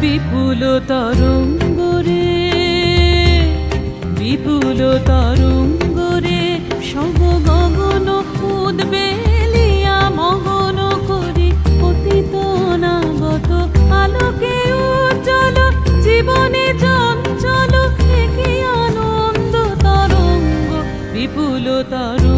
বিপুল তরঙ্গ রে বিপুল তরঙ্গ ঝুলতারু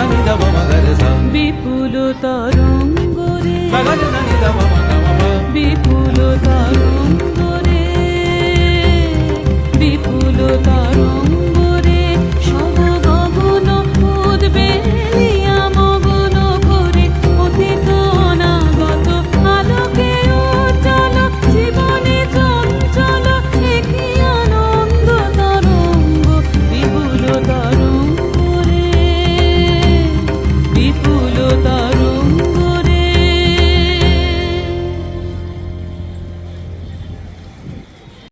సని దమ మగర స విపుల తరంగ రే మగర సని దమ మగమ విపుల తరంగ రే విపుల తరంగ